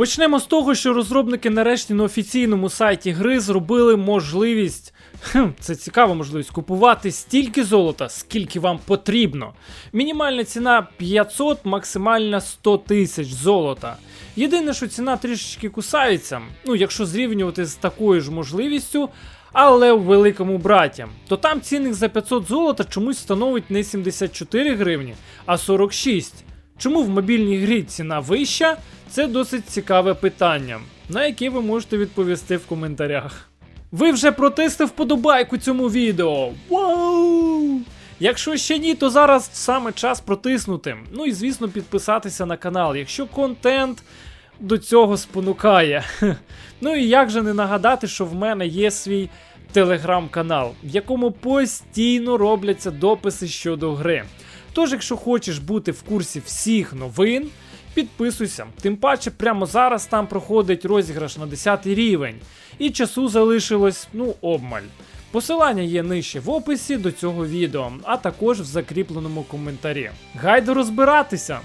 Почнемо з того, що розробники нарешті на офіційному сайті гри зробили можливість. Хм, це цікава можливість купувати стільки золота, скільки вам потрібно. Мінімальна ціна 500, максимальна 100 тисяч золота. Єдине, що ціна трішечки кусається, ну якщо зрівнювати з такою ж можливістю, але в великому браті, то там цінник за 500 золота чомусь становить не 74 гривні, а 46. Чому в мобільній грі ціна вища? Це досить цікаве питання, на яке ви можете відповісти в коментарях. Ви вже протисти вподобайку цьому відео. Вау! Якщо ще ні, то зараз саме час протиснути. Ну і звісно, підписатися на канал, якщо контент до цього спонукає. Ну і як же не нагадати, що в мене є свій телеграм-канал, в якому постійно робляться дописи щодо гри. Тож, якщо хочеш бути в курсі всіх новин, підписуйся. Тим паче, прямо зараз там проходить розіграш на 10 рівень, і часу залишилось ну обмаль. Посилання є нижче в описі до цього відео, а також в закріпленому коментарі. Гайде розбиратися!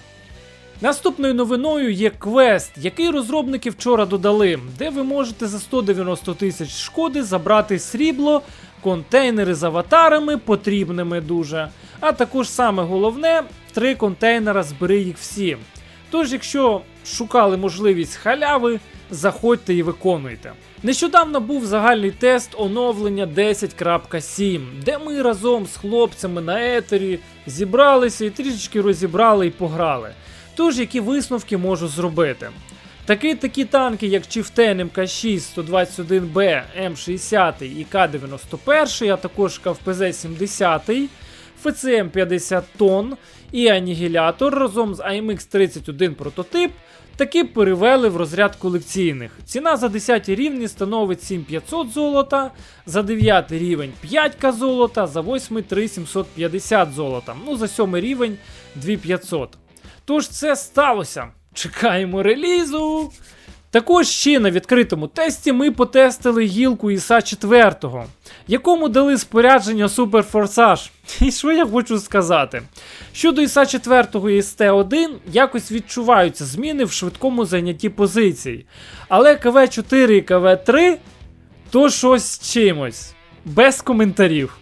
Наступною новиною є квест, який розробники вчора додали, де ви можете за 190 тисяч шкоди забрати срібло, контейнери з аватарами, потрібними дуже. А також саме головне три контейнера збери їх всі. Тож, якщо шукали можливість халяви, заходьте і виконуйте. Нещодавно був загальний тест оновлення 10.7, де ми разом з хлопцями на етері зібралися і трішечки розібрали і пограли. Тож, які висновки можу зробити. Такі такі танки, як Чіфтен МК6, 121Б, М60 і К-91, а також КВПЗ-70. FCM 50 тонн і анігілятор разом з IMX 31 прототип таки перевели в розряд колекційних. Ціна за 10 рівні становить 7500 золота, за 9 рівень 5 золота, за 8 3750 золота. Ну за 7 рівень 2500. Тож це сталося. Чекаємо релізу. Також ще на відкритому тесті ми потестили гілку ІСа 4, якому дали спорядження Forçage. І що я хочу сказати? Щодо ІСа 4 і СТ1, якось відчуваються зміни в швидкому зайнятті позицій. Але КВ4 і КВ3 то щось з чимось. Без коментарів.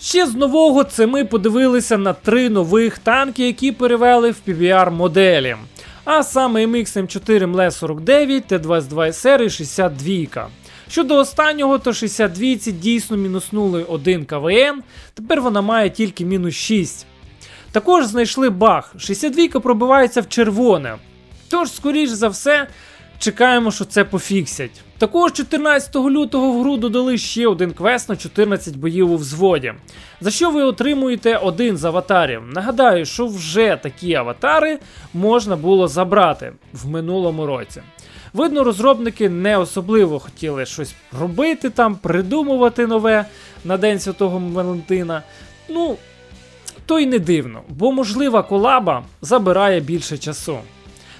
Ще з нового це ми подивилися на три нових танки, які перевели в PBR моделі. А саме MX M4 MLE 49, Т-22SR і 62. Щодо останнього, то 62 ці дійсно мінуснули 1 КВН, тепер вона має тільки мінус 6. Також знайшли баг. 62 пробивається в червоне. Тож, скоріш за все, чекаємо, що це пофіксять. Також 14 лютого в гру додали ще один квест на 14 боїв у взводі, за що ви отримуєте один з аватарів. Нагадаю, що вже такі аватари можна було забрати в минулому році. Видно, розробники не особливо хотіли щось робити там, придумувати нове на День Святого Валентина. Ну, то й не дивно, бо можлива колаба забирає більше часу.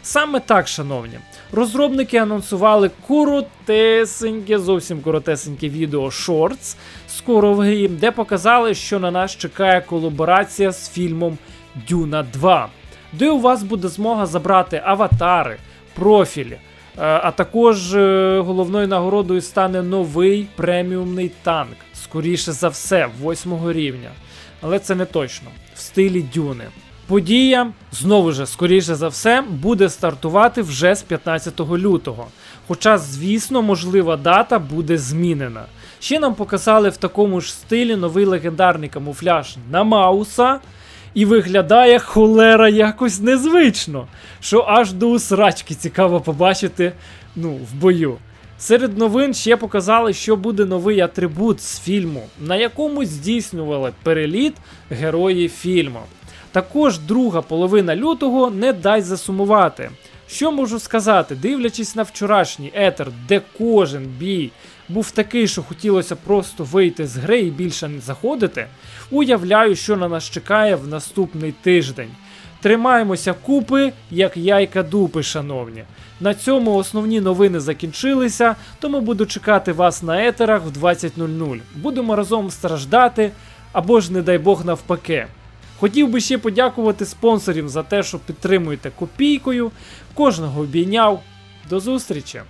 Саме так, шановні, розробники анонсували коротесеньке, зовсім коротесеньке відео Shorts скоро в грі, де показали, що на нас чекає колаборація з фільмом Дюна 2, де у вас буде змога забрати аватари, профілі. е, А також е, головною нагородою стане новий преміумний танк, скоріше за все, 8 рівня. Але це не точно, в стилі Дюни. Подія, знову ж, скоріше за все, буде стартувати вже з 15 лютого. Хоча, звісно, можлива дата буде змінена. Ще нам показали в такому ж стилі новий легендарний камуфляж на Мауса. І виглядає холера якось незвично, що аж до усрачки цікаво побачити ну, в бою. Серед новин ще показали, що буде новий атрибут з фільму, на якому здійснювали переліт герої фільму. Також друга половина лютого не дай засумувати. Що можу сказати, дивлячись на вчорашній етер, де кожен бій був такий, що хотілося просто вийти з гри і більше не заходити, уявляю, що на нас чекає в наступний тиждень. Тримаємося купи, як яйка дупи, шановні. На цьому основні новини закінчилися, тому буду чекати вас на етерах в 20.00. Будемо разом страждати, або ж, не дай Бог, навпаки. Хотів би ще подякувати спонсорів за те, що підтримуєте копійкою. Кожного обійняв. До зустрічі!